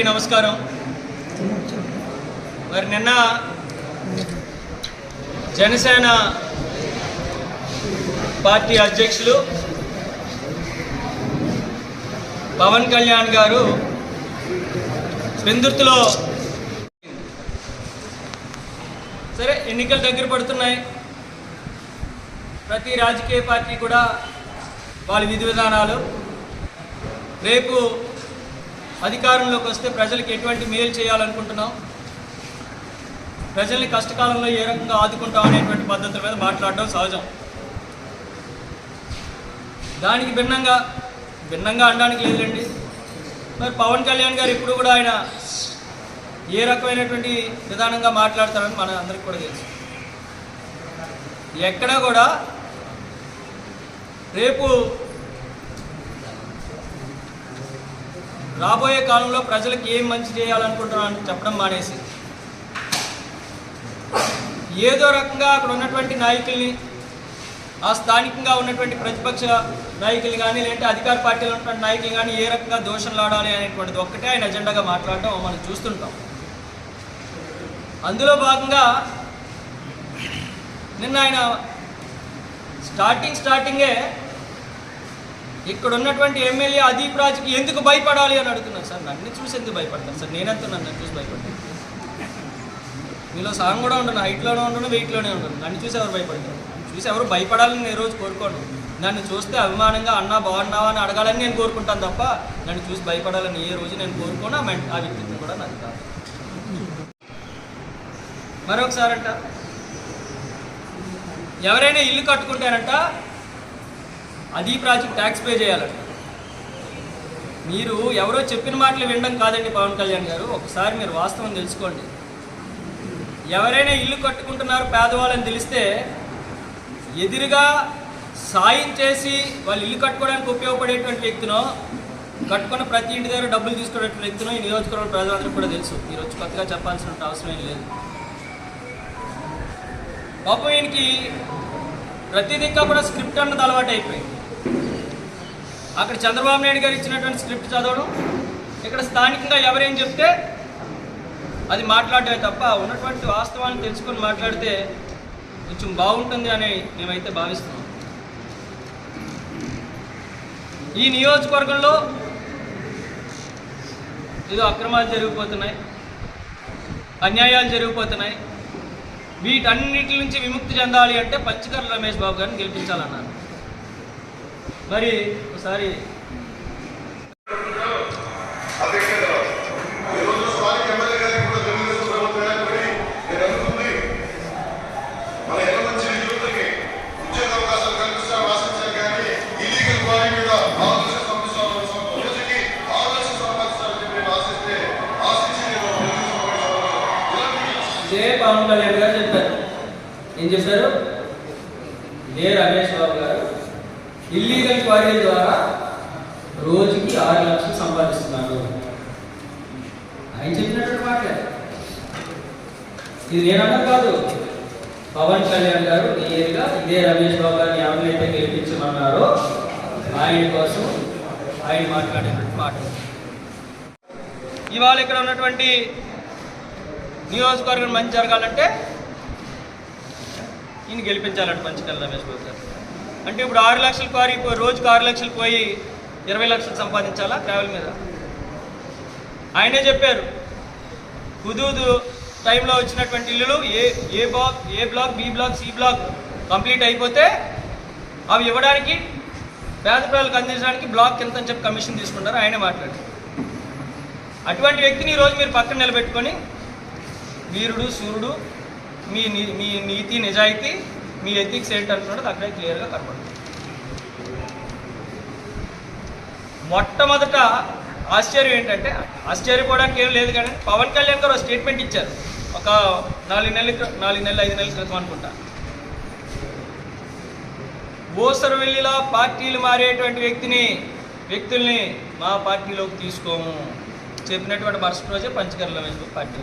అందరికీ నమస్కారం. మరి నిన్న జనసేన పార్టీ అధ్యక్షులు పవన్ కళ్యాణ్ గారు పెందుర్తిలో సరే ఎన్నికలు దగ్గర పడుతున్నాయి. ప్రతి రాజకీయ పార్టీ కూడా వాళ్ళ విధి విధానాలు. రేపు అధికారంలోకి వస్తే ప్రజలకు ఎటువంటి మేలు చేయాలనుకుంటున్నాం? ప్రజల్ని కష్టకాలంలో ఏ రకంగా ఆదుకుంటాం అనేటువంటి పద్ధతుల మీద మాట్లాడడం సహజం. దానికి భిన్నంగా భిన్నంగా అనడానికి లేదండి మరి పవన్ కళ్యాణ్ గారు ఇప్పుడు కూడా ఆయన ఏ రకమైనటువంటి విధానంగా మాట్లాడతారని మన అందరికి కూడా తెలుసు. ఎక్కడా కూడా రేపు రాబోయే కాలంలో ప్రజలకు ఏం మంచి చేయాలనుకుంటున్నాను చెప్పడం మానేసి. ఏదో రకంగా అక్కడ ఉన్నటువంటి నాయకుల్ని ఆ స్థానికంగా ఉన్నటువంటి ప్రతిపక్ష నాయకులు కానీ లేదంటే అధికార పార్టీలో ఉన్నటువంటి నాయకులు కానీ ఏ రకంగా దోషంలు ఆడాలి అనేటువంటిది ఒక్కటే ఆయన అజెండాగా మాట్లాడటం మనం చూస్తుంటాం. అందులో భాగంగా నిన్న ఆయన స్టార్టింగ్ స్టార్టింగే ఇక్కడ ఉన్నటువంటి ఎమ్మెల్యే అదీప్ రాజుకి ఎందుకు భయపడాలి అని అడుగుతున్నాను సార్ నన్ను చూసి ఎందుకు భయపడతాను సార్ నేనంతా నన్ను చూసి భయపడతాను. మీలో సగం కూడా ఉండను హైట్లోనే ఉండను వెయిట్లోనే ఉండను నన్ను చూసి ఎవరు భయపడతారు? చూసి ఎవరు భయపడాలని నేను రోజు కోరుకోను. నన్ను చూస్తే అభిమానంగా అన్నా బాగున్నావా అని అడగాలని నేను కోరుకుంటాను తప్ప నన్ను చూసి భయపడాలని ఏ రోజు నేను కోరుకోను. ఆ మెంట్- ఆ వ్యక్తిత్వం కూడా నాకు కాదు. మరొకసారంట. ఎవరైనా ఇల్లు కట్టుకుంటారంట అది ప్రాజెక్ట్ ట్యాక్స్ పే చేయాలంట. మీరు ఎవరో చెప్పిన మాటలు వినడం కాదండి పవన్ కళ్యాణ్ గారు. ఒకసారి మీరు వాస్తవం తెలుసుకోండి. ఎవరైనా ఇల్లు కట్టుకుంటున్నారు పేదవాళ్ళని తెలిస్తే ఎదురుగా సాయం చేసి వాళ్ళు ఇల్లు కట్టుకోవడానికి ఉపయోగపడేటువంటి వ్యక్తినో కట్టుకున్న ప్రతి ఇంటి దగ్గర డబ్బులు తీసుకునేటువంటి వ్యక్తినో ఈ నియోజకవర్గ ప్రజలందరికీ కూడా తెలుసు. మీరు వచ్చి కొత్తగా చెప్పాల్సిన అవసరం ఏం లేదు. పాపం ఈయనకి ప్రతి దిక్కా కూడా స్క్రిప్ట్ అన్నది అలవాటు అయిపోయింది అక్కడ చంద్రబాబు నాయుడు గారు ఇచ్చినటువంటి స్క్రిప్ట్ చదవడం. ఇక్కడ స్థానికంగా ఎవరేం చెప్తే అది మాట్లాడటమే తప్ప ఉన్నటువంటి వాస్తవాన్ని తెలుసుకొని మాట్లాడితే కొంచెం బాగుంటుంది అని మేమైతే భావిస్తున్నాం. ఈ నియోజకవర్గంలో ఏదో అక్రమాలు జరిగిపోతున్నాయి అన్యాయాలు జరిగిపోతున్నాయి. వీటన్నిటి నుంచి విముక్తి చెందాలి అంటే పంచకర్ల రమేష్ బాబు గారిని గెలిపించాలన్నారు. మరి ఒకసారి. పవన్ కళ్యాణ్ గారు చెప్పారు. ఏం చెప్పారు ఇదే రమేష్ బాబు గారు. ఇల్లీగల్ క్వారీల ద్వారా రోజుకి ఆరు లక్షలు సంపాదిస్తున్నారు. ఆయన చెప్పినటువంటి మాట ఇది నేనన్నా కాదు. పవన్ కళ్యాణ్ గారు నేరుగా ఇదే రమేష్ బాబు గారిని ఎవరినైతే గెలిపించమన్నారో. ఆయన కోసం ఆయన మాట్లాడేటువంటి మాట. ఇవాళ ఇక్కడ ఉన్నటువంటి నియోజకవర్గం మంచి జరగాలంటే ఈయన గెలిపించాలంటే మంచి రమేష్ బాబు గారు. అంటే ఇప్పుడు ఆరు లక్షలు కారి రోజుకు ఆరు లక్షలు పోయి ఇరవై లక్షలు సంపాదించాలా ట్రావెల్ మీద? ఆయనే చెప్పారు. హుదూదు టైంలో వచ్చినటువంటి ఇల్లులు ఏ A block A block B block C block complete అయిపోతే అవి ఇవ్వడానికి పేద ప్రజలకు అందించడానికి బ్లాక్ ఎంత అని చెప్పి కమిషన్ తీసుకుంటారు. ఆయనే మాట్లాడారు. అటువంటి వ్యక్తిని ఈరోజు మీరు పక్కన నిలబెట్టుకొని వీరుడు సూర్యుడు మీ మీ నీతి నిజాయితీ మీ ఎథిక్స్ ఏంటంటున్నది అక్కడే క్లియర్గా కనపడుతుంది. మొట్టమొదట ఆశ్చర్యం ఏంటంటే ఆశ్చర్యపోవడానికి ఏం లేదు కానీ పవన్ కళ్యాణ్ గారు స్టేట్మెంట్ ఇచ్చారు. ఒక నాలుగు నెలల నాలుగు నెలలు ఐదు నెలల క్రితం అనుకుంటా. ఓసరు పార్టీలు మారేటువంటి వ్యక్తిని వ్యక్తుల్ని మా పార్టీలోకి తీసుకోము. చెప్పినటువంటి మరుసటి రోజే పంచకర్ల పార్టీ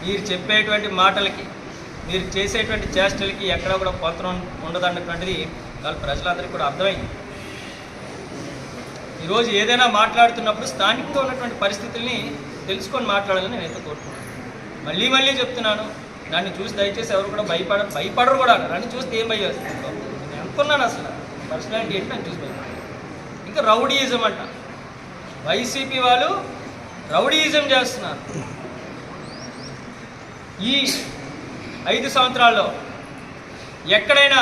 మీరు చెప్పేటువంటి మాటలకి మీరు చేసేటువంటి చేష్టలకి ఎక్కడ కూడా పొంతనం ఉండదన్నటువంటిది వాళ్ళ ప్రజలందరికీ కూడా అర్థమైంది. ఈరోజు ఏదైనా మాట్లాడుతున్నప్పుడు స్థానికంగా ఉన్నటువంటి పరిస్థితుల్ని తెలుసుకొని మాట్లాడాలని నేనైతే కోరుకుంటున్నాను. మళ్ళీ మళ్ళీ చెప్తున్నాను నన్ను చూసి దయచేసి ఎవరు కూడా భయపడ భయపడరు కూడా నన్ను చూస్తే ఏం భయస్తుంది నేను అనుకున్నాను అసలు. పర్సనాలిటీ ఏంటి నన్ను చూసి భయపడ ఇంకా రౌడీయిజం అంట. వైసీపీ వాళ్ళు రౌడీయిజం చేస్తున్నారు. ఈ ఐదు సంవత్సరాల్లో ఎక్కడైనా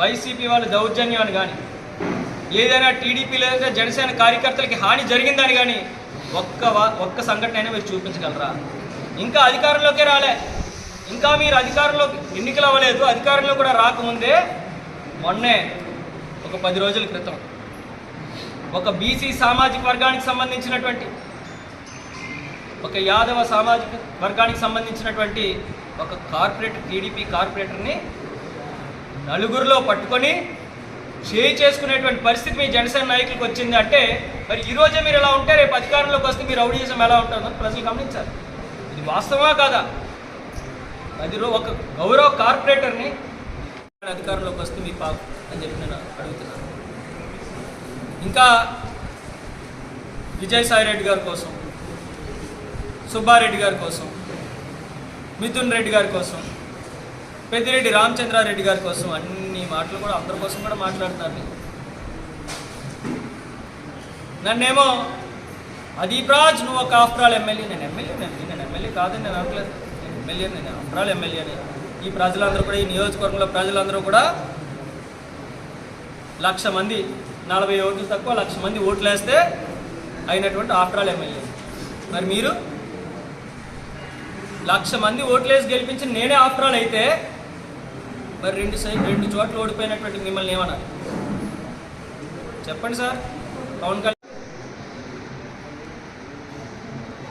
వైసీపీ వాళ్ళు దౌర్జన్యాన్ని కానీ ఏదైనా టీడీపీ లేదా జనసేన కార్యకర్తలకి హాని జరిగిందని కానీ ఒక్క ఒక్క సంఘటన అయినా మీరు చూపించగలరా? ఇంకా అధికారంలోకే రాలే. ఇంకా మీరు అధికారంలోకి ఎన్నికలు అవ్వలేదు. అధికారంలో కూడా రాకముందే మొన్నే ఒక పది రోజుల క్రితం ఒక బీసీ సామాజిక వర్గానికి సంబంధించినటువంటి ఒక యాదవ సామాజిక వర్గానికి సంబంధించినటువంటి ఒక కార్పొరేటర్ టీడీపీ కార్పొరేటర్ని నలుగురిలో పట్టుకొని చేయి చేసుకునేటువంటి పరిస్థితి మీ జనసేన నాయకులకు వచ్చింది అంటే మరి ఈరోజే మీరు ఎలా ఉంటే రేపు అధికారంలోకి వస్తే మీరు రౌడీజం ఎలా ఉంటుందో ప్రజలు గమనించాలి. ఇది వాస్తవమా కాదా? అది ఒక గౌరవ కార్పొరేటర్ని అధికారంలోకి వస్తే మీ పాప అని చెప్పి నేను అడుగుతున్నాను. ఇంకా విజయసాయి రెడ్డి గారి కోసం సుబ్బారెడ్డి గారి కోసం మిథున్ రెడ్డి గారి కోసం పెద్దిరెడ్డి రామచంద్రారెడ్డి గారి కోసం అన్ని మాటలు కూడా అందరి కోసం కూడా మాట్లాడుతున్నారు. నన్నేమో అదీప్రాజ్ నువ్వు ఒక ఆఫ్రాల్ ఎమ్మెల్యే నేను ఎమ్మెల్యే నేను నేను ఎమ్మెల్యే కాదని నేను అనట్లేదు. నేను ఎమ్మెల్యే నేను ఆఫ్రాల్ ఎమ్మెల్యేని ఈ ప్రజలందరూ కూడా ఈ నియోజకవర్గంలో ప్రజలందరూ కూడా లక్ష మంది నలభై ఓట్లు తక్కువ లక్ష మంది ఓట్లు వేస్తే అయినటువంటి ఆఫ్రాల్ ఎమ్మెల్యే. మరి మీరు? లక్ష మంది ఓట్లేసి గెలిపించి నేనే ఆఫ్రాల్ అయితే మరి రెండు సైడ్ రెండు చోట్ల ఓడిపోయినటువంటి మిమ్మల్ని ఏమన్నారు చెప్పండి సార్. పవన్ కళ్యాణ్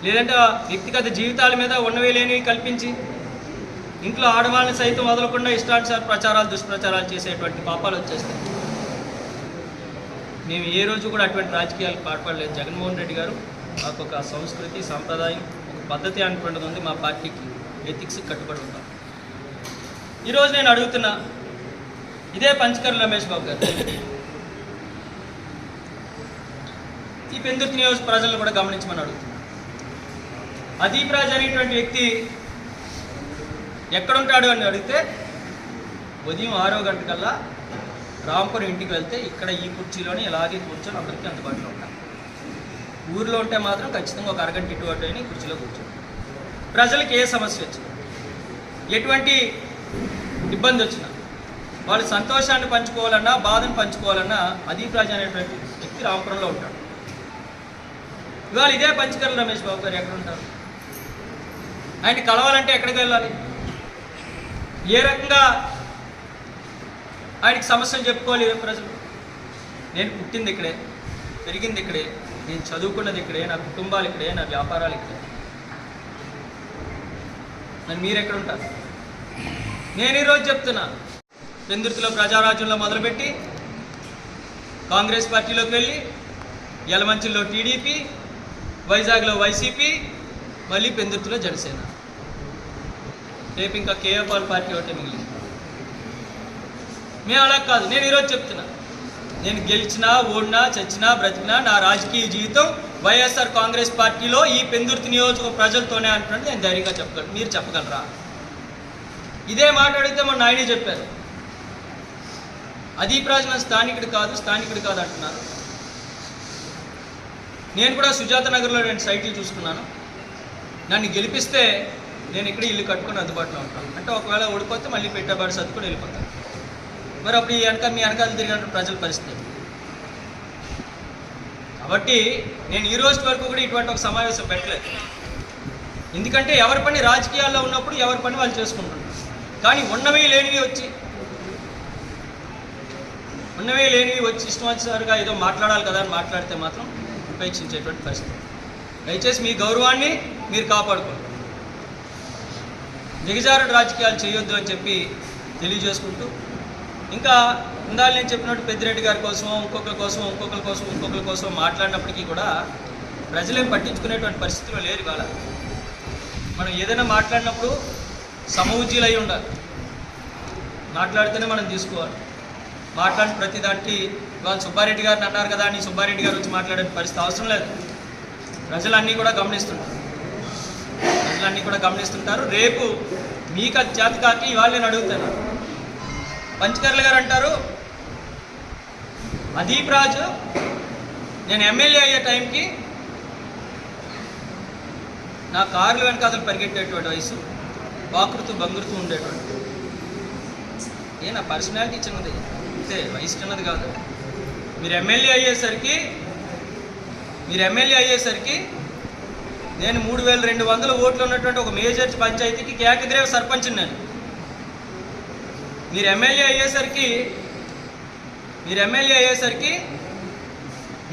లేదంటే వ్యక్తిగత జీవితాల మీద ఉన్నవి లేనివి కల్పించి ఇంట్లో ఆడవాళ్ళని సైతం వదలకుండా ఇష్టానుసార ప్రచారాలు దుష్ప్రచారాలు చేసేటువంటి పాపాలు వచ్చేస్తాయి. మేము ఏ రోజు కూడా అటువంటి రాజకీయాలకు పాటుపడలేదు జగన్మోహన్ రెడ్డి గారు మాకు ఒక సంస్కృతి సాంప్రదాయం పద్ధతి అనేటువంటిది ఉంది మా పార్టీకి ఎథిక్స్ కట్టుబడి ఉంటాం. ఈరోజు నేను అడుగుతున్నా ఇదే పంచకర్ రమేష్ బాబు గారు. ఈ పెందుర్తి నియోజక ప్రజలను కూడా గమనించమని అడుగుతున్నా. అదీప్ రాజ్ అనేటువంటి వ్యక్తి ఎక్కడుంటాడు అని అడిగితే ఉదయం ఆరో గంటకల్లా రాంపూర్ ఇంటికి వెళ్తే ఇక్కడ ఈ కుర్చీలోనే ఇలాగే కూర్చొని అందరికీ అందుబాటులో ఉంటాం ఊర్లో ఉంటే మాత్రం ఖచ్చితంగా ఒక అరగంట ఇటు అటు అయినా కుర్చీలో కూర్చోండి. ప్రజలకు ఏ సమస్య వచ్చినా ఎటువంటి ఇబ్బంది వచ్చినా వాళ్ళు సంతోషాన్ని పంచుకోవాలన్నా బాధను పంచుకోవాలన్నా అదీప్ రాజ్ అనేటువంటి వ్యక్తి రామపురంలో ఉంటాడు. ఇవాళ ఇదే పంచకర్ల రమేష్ బాబు గారు ఎక్కడ ఉంటారు ఆయన కలవాలంటే ఎక్కడికి వెళ్ళాలి? ఏ రకంగా ఆయనకి సమస్యలు చెప్పుకోవాలి ప్రజలు? నేను పుట్టింది ఇక్కడే పెరిగింది ఇక్కడే. నేను చదువుకున్నది ఇక్కడే నా కుటుంబాలు ఇక్కడే నా వ్యాపారాలు ఇక్కడే. మరి మీరు ఎక్కడ ఉంటారు? నేను ఈరోజు చెప్తున్నా. పెందుర్తిలో ప్రజారాజ్యంలో మొదలుపెట్టి కాంగ్రెస్ పార్టీలోకి వెళ్ళి యలమంచిలో టీడీపీ వైజాగ్లో వైసీపీ మళ్ళీ పెందుర్తిలో జనసేన. రేపు ఇంకా కేఎఫ్ఆర్ పార్టీ ఒకటే మిగిలింది. మేము అలా కాదు నేను ఈరోజు చెప్తున్నా. నేను గెలిచినా ఓడినా చచ్చినా బ్రతికినా నా రాజకీయ జీవితం వైఎస్ఆర్ కాంగ్రెస్ పార్టీలో ఈ పెందుర్తి నియోజక ప్రజలతోనే అంటున్నాను నేను ధైర్యంగా చెప్పగలను. మీరు చెప్పగలరా? ఇదే మాట్లాడితే అడిగితే మొన్న ఆయనే చెప్పారు. అదీప్ రాజ్ నా స్థానికుడు కాదు స్థానికుడు కాదు అంటున్నారు. నేను కూడా సుజాత నగర్లో రెండు సైట్లు చూసుకున్నాను. నన్ను గెలిపిస్తే నేను ఇక్కడ ఇల్లు కట్టుకొని అందుబాటులో ఉంటాను. అంటే ఒకవేళ ఓడిపోతే మళ్ళీ పెట్టబడి సర్దుకొని వెళ్ళిపోతాను. మరి అప్పుడు ఈ వెనక మీ వెనకాల తిరిగిన ప్రజల పరిస్థితి కాబట్టి నేను ఈ రోజు వరకు కూడా ఇటువంటి ఒక సమావేశం పెట్టలేదు. ఎందుకంటే ఎవరి పని రాజకీయాల్లో ఉన్నప్పుడు ఎవరి పని వాళ్ళు చేసుకుంటున్నారు. కానీ ఉన్నవి లేనివి వచ్చి ఉన్నవి లేనివి వచ్చి ఇష్టం ఏదో మాట్లాడాలి కదా అని మాట్లాడితే మాత్రం ఉపేక్షించేటువంటి పరిస్థితి. దయచేసి మీ గౌరవాన్ని మీరు కాపాడుకోండి. దిగజారుడు రాజకీయాలు చేయొద్దు అని చెప్పి తెలియజేసుకుంటూ ఇంకా ఇందాక నేను చెప్పినట్టు పెద్దిరెడ్డి గారి కోసం ఇంకొకరి కోసం ఇంకొకరి కోసం ఇంకొకరి కోసం మాట్లాడినప్పటికీ కూడా ప్రజలేం పట్టించుకునేటువంటి పరిస్థితిలో లేరు ఇవాళ. మనం ఏదైనా మాట్లాడినప్పుడు సమవుజ్జీలు అయి ఉండాలి. మాట్లాడితేనే మనం తీసుకోవాలి. మాట్లాడిన ప్రతి దానికి ఇవాళ సుబ్బారెడ్డి గారిని అన్నారు కదా అని సుబ్బారెడ్డి గారు వచ్చి మాట్లాడే పరిస్థితి అవసరం లేదు. ప్రజలన్నీ కూడా గమనిస్తుంటారు. ప్రజలన్నీ కూడా గమనిస్తుంటారు. రేపు మీకు అది చేత కాకి ఇవాళ నేను అడుగుతాను. పంచకర్ల గారు అంటారు. అదీప్ రాజు నేను ఎమ్మెల్యే అయ్యే టైంకి నా కార్లు వెనకాతలు పరిగెట్టేటువంటి వయసు వాకృతూ బంగురుతూ ఉండేటువంటి. ఏ నా పర్సనాలిటీ చిన్నది. అంతే వయసు చిన్నది కాదు. మీరు ఎమ్మెల్యే అయ్యేసరికి మీరు ఎమ్మెల్యే అయ్యేసరికి నేను మూడు వేల రెండు వందల ఓట్లు ఉన్నటువంటి ఒక మేజర్ పంచాయతీకి కేకగ్రేవ్ సర్పంచ్ నేను. మీరు ఎమ్మెల్యే అయ్యేసరికి మీరు ఎమ్మెల్యే అయ్యేసరికి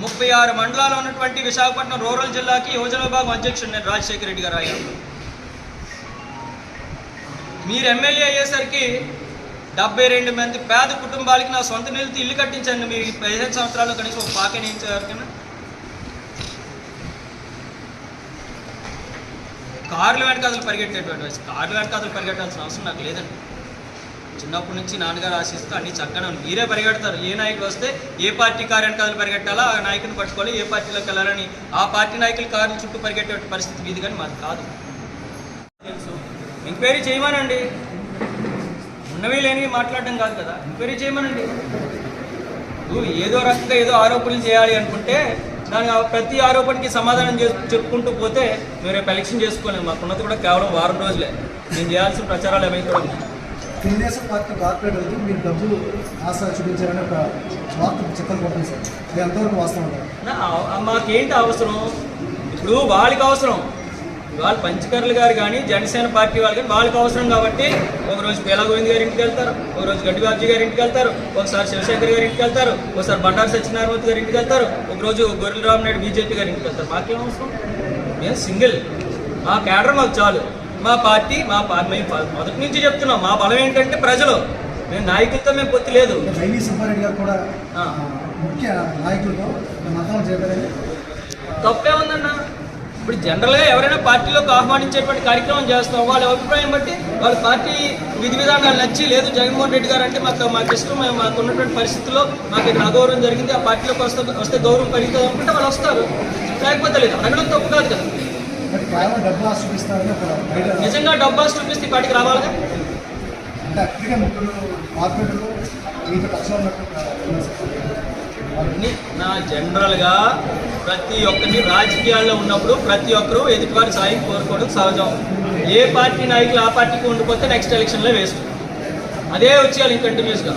ముప్పై ఆరు మండలాలు ఉన్నటువంటి విశాఖపట్నం రూరల్ జిల్లాకి యువజన విభాగం అధ్యక్షుడు నేను రాజశేఖర రెడ్డి గారు అయ్యాను మీరు ఎమ్మెల్యే అయ్యేసరికి డెబ్బై రెండు మంది పేద కుటుంబాలకి నా సొంత నిలిచి ఇల్లు కట్టించండి. మీరు పదిహేను సంవత్సరాల్లో కనీసం ఒక పాకని ఇచ్చేవరకైనా కార్లు వెనకాతలు పరిగెట్టేటువంటి వయసు కార్లు వెనకాతలు పరిగెట్టాల్సిన అవసరం నాకు లేదండి. చిన్నప్పటి నుంచి నాన్నగారు ఆశిస్తూ అన్ని చక్కగా మీరే పరిగెడతారు. ఏ నాయకుడు వస్తే ఏ పార్టీ కార్యాన్ని కథలు పరిగెట్టాలో ఆ నాయకుని పట్టుకోవాలి ఏ పార్టీలోకి వెళ్ళాలని ఆ పార్టీ నాయకుల కార్లు చుట్టూ పరిగెట్టే పరిస్థితి మీది కానీ మాది కాదు. తెలుసు ఎంక్వైరీ చేయమనండి. ఉన్నవి లేనివి మాట్లాడడం కాదు కదా. ఎంక్వైరీ చేయమనండి. నువ్వు ఏదో రకంగా ఏదో ఆరోపణలు చేయాలి అనుకుంటే దాని ప్రతి ఆరోపణకి సమాధానం చెప్పుకుంటూ పోతే మేము రేపు ఎలక్షన్ చేసుకోలేము. మాకున్నది కూడా కేవలం వారం రోజులే. నేను చేయాల్సిన ప్రచారాలు ఏమైతే ఉన్నాయి. తెలుగుదేశం పార్టీ కార్పొరేటర్కి మీరు డబ్బులు ఆశ చూపించారని ఒక వార్త చెప్పలు పంపింది సార్. ఇది ఎంతవరకు వాస్తవం మాకేంటి అవసరం? ఇప్పుడు వాళ్ళకి అవసరం. వాళ్ళు పంచకర్లు గారు కానీ జనసేన పార్టీ వాళ్ళు కానీ వాళ్ళకి అవసరం కాబట్టి ఒకరోజు పేలా గోవింద్ గారి ఇంటికి వెళ్తారు ఒకరోజు గడ్డి బాబ్జీ గారి ఇంటికి వెళ్తారు ఒకసారి శివశంకర్ గారి ఇంటికి వెళ్తారు ఒకసారి బండారు సత్యనారాయణ గారి ఇంటికి వెళ్తారు ఒకరోజు గొర్రెల రామనాయుడు బీజేపీ గారి ఇంటికి వెళ్తారు. మాకేం అవసరం? మేము సింగిల్. మా కేడర్ మాకు చాలు. మా పార్టీ మా పా- మేము ప- మొదటి నుంచి చెప్తున్నాం మా బలం ఏంటంటే ప్రజలు. మేము నాయకులతో మేము పొత్తి లేదు. ఇంకా వైవి సుబ్బారెడ్డి గారు కూడా ఆ. ఆ, ముఖ్య నాయకులతో మతం చేయాలని తప్పే ఉందన్న. ఇప్పుడు జనరల్గా ఎవరైనా పార్టీలోకి ఆహ్వానించేటువంటి కార్యక్రమం చేస్తాం. వాళ్ళ అభిప్రాయం బట్టి వాళ్ళ పార్టీ విధి విధానాలు నచ్చి లేదు జగన్మోహన్ రెడ్డి గారు అంటే మాకు మాకు ఇష్టం మేము మాకు ఉన్నటువంటి పరిస్థితుల్లో మాకు ఇక్కడ అగౌరవం జరిగింది. ఆ పార్టీలోకి వస్తే వస్తే గౌరవం పెరుగుతుంది అనుకుంటే వాళ్ళు వస్తారు. లేకపోతే లేదు. అడగడం తప్పు కాదు కదా. నిజంగా డబ్బాస్ చూపిస్తే ఈ పార్టీకి రావాలిగా? ని- జనరల్గా ప్రతి ఒక్కరిని రాజకీయాల్లో ఉన్నప్పుడు ప్రతి ఒక్కరూ ఎదుటివారి సాయం కోరుకోవడం సహజం. ఏ పార్టీ నాయకులు ఆ పార్టీకి ఉండిపోతే నెక్స్ట్ ఎలక్షన్లో వేస్ట్. అదే వచ్చేయాలి కంటిన్యూస్గా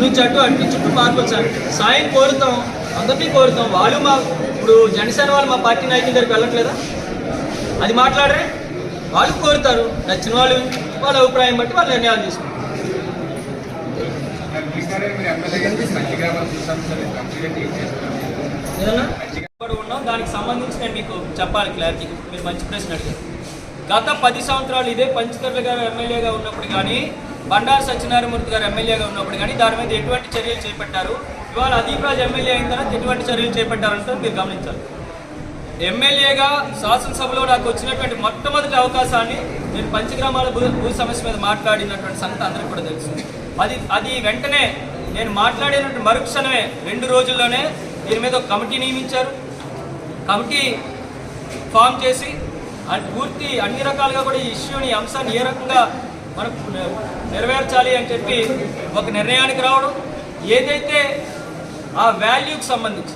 నుంచి అటు అటు చుట్టూ మార్పు వచ్చాలి సాయం కోరుతాం అందరినీ కోరుతాం. వాళ్ళు మా ఇప్పుడు జనసేన వాళ్ళు మా పార్టీ నాయకుల దగ్గరికి వెళ్ళట్లేదా? అది మాట్లాడరే. వాళ్ళు కోరుతారు. నచ్చిన వాళ్ళు వాళ్ళ అభిప్రాయం బట్టి వాళ్ళు నిర్ణయాలు తీసుకుంటారు. ఉన్నాం దానికి సంబంధించి నేను మీకు చెప్పాలి క్లారిటీ. మీరు మంచి ప్రశ్న అడిగారు. గత పది సంవత్సరాలు ఇదే పంచకర్ల గారు ఎమ్మెల్యేగా ఉన్నప్పుడు కానీ బండారు సత్యనారాయణమూర్తి గారు ఎమ్మెల్యేగా ఉన్నప్పుడు కానీ దాని మీద ఎటువంటి చర్యలు చేపట్టారు? ఇవాళ అదీప్ రాజ్ ఎమ్మెల్యే అయిన తర్వాత ఎటువంటి చర్యలు చేపట్టారంటే మీరు గమనించాలి. ఎమ్మెల్యేగా శాసనసభలో నాకు వచ్చినటువంటి మొట్టమొదటి అవకాశాన్ని నేను పంచగ్రామాల భూ భూ సమస్య మీద మాట్లాడినటువంటి సంగతి అందరికీ కూడా తెలుసు. అది అది వెంటనే నేను మాట్లాడినటువంటి మరుక్షణమే రెండు రోజుల్లోనే దీని మీద ఒక కమిటీ నియమించారు. కమిటీ ఫామ్ చేసి పూర్తి అన్ని రకాలుగా కూడా ఈ ఇష్యూని అంశాన్ని ఏ రకంగా మనం నెరవేర్చాలి అని చెప్పి ఒక నిర్ణయానికి రావడం ఏదైతే ఆ వాల్యూకి సంబంధించి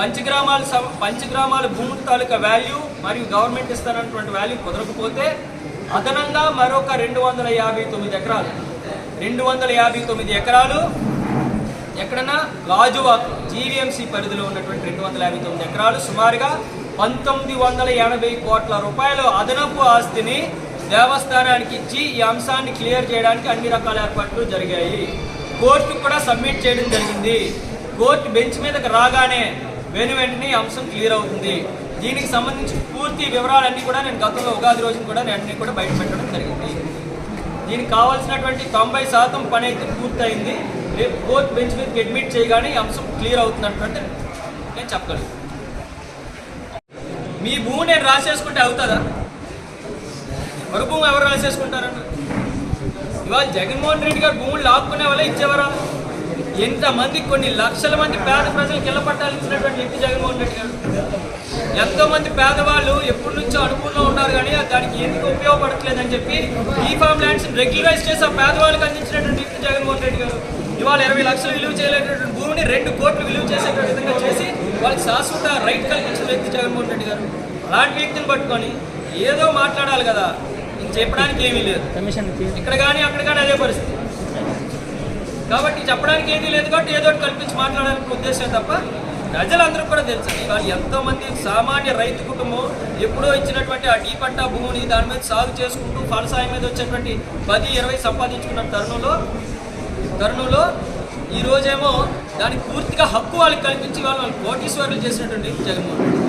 పంచగ్రామాలు పంచగ్రామాల భూమి తాలూకా వాల్యూ మరియు గవర్నమెంట్ ఇస్తానన్నటువంటి వాల్యూ కుదరకపోతే అదనంగా మరొక రెండు వందల యాభై తొమ్మిది ఎకరాలు. రెండు వందల యాభై తొమ్మిది ఎకరాలు ఎక్కడన్నా గాజువాక్ జీవీఎంసీ పరిధిలో ఉన్నటువంటి రెండు వందల యాభై తొమ్మిది ఎకరాలు సుమారుగా పంతొమ్మిది వందల ఎనభై కోట్ల రూపాయలు అదనపు ఆస్తిని దేవస్థానానికి ఇచ్చి ఈ అంశాన్ని క్లియర్ చేయడానికి అన్ని రకాల ఏర్పాట్లు జరిగాయి. కోర్టుకు కూడా సబ్మిట్ చేయడం జరిగింది. కోర్టు బెంచ్ మీదకి రాగానే వెను వెంటనే ఈ అంశం క్లియర్ అవుతుంది. దీనికి సంబంధించి పూర్తి వివరాలన్నీ కూడా నేను గతంలో ఉగాది రోజున కూడా నేను అన్ని కూడా బయట పెట్టడం జరిగింది. దీనికి కావాల్సినటువంటి తొంభై శాతం పని అయితే పూర్తయింది. రేపు కోర్ట్ బెంచ్ మీదకి అడ్మిట్ చేయగానే ఈ అంశం క్లియర్ అవుతున్నటువంటి నేను చెప్పగలను. మీ భూమి నేను రాసేసుకుంటే అవుతుందా? మరు భూమి ఎవరు రాసేసుకుంటారంట ఇవాళ జగన్మోహన్ రెడ్డి గారు భూములు లాక్కునే వల్ల ఇచ్చేవారా? ఎంతమంది కొన్ని లక్షల మంది పేద ప్రజలకు ఇళ్ళ పట్టాలు ఇచ్చినటువంటి వ్యక్తి జగన్మోహన్ రెడ్డి గారు? ఎంతో మంది పేదవాళ్ళు ఎప్పటి నుంచో అనుకూలంలో ఉన్నారు కానీ దానికి ఎందుకు ఉపయోగపడట్లేదని చెప్పి ఈ ఫామ్ ల్యాండ్స్ రెగ్యులరైజ్ చేసి ఆ పేదవాళ్ళకి అందించినటువంటి వ్యక్తి జగన్మోహన్ రెడ్డి గారు. ఇవాళ ఇరవై లక్షలు విలువ చేయలేనటువంటి భూమిని రెండు కోట్లు విలువ చేసే విధంగా చేసి వాళ్ళకి శాశ్వత రైట్ కల్పించిన వ్యక్తి జగన్మోహన్ రెడ్డి గారు. అలాంటి వ్యక్తిని పట్టుకొని ఏదో మాట్లాడాలి కదా. ఇంక చెప్పడానికి ఏమీ లేదు. ఇక్కడ కానీ అక్కడ కానీ అదే పరిస్థితి. కాబట్టి చెప్పడానికి ఏది లేదు కాబట్టి ఏదో ఒకటి కల్పించి మాట్లాడాలనే ఉద్దేశం తప్ప ప్రజలందరూ కూడా తెలుసు. ఇవాళ ఎంతోమంది సామాన్య రైతు కుటుంబం ఎప్పుడో ఇచ్చినటువంటి ఆ డీ పట్టా భూమిని దాని మీద సాగు చేసుకుంటూ ఫలసాయం మీద వచ్చేటువంటి పది ఇరవై సంపాదించుకున్న తరుణంలో తరుణంలో ఈ రోజేమో దానికి పూర్తిగా హక్కు వాళ్ళకి కల్పించి వాళ్ళు వాళ్ళు కోటీశ్వరులు చేసినటువంటి జగన్మోహన్ రెడ్డి.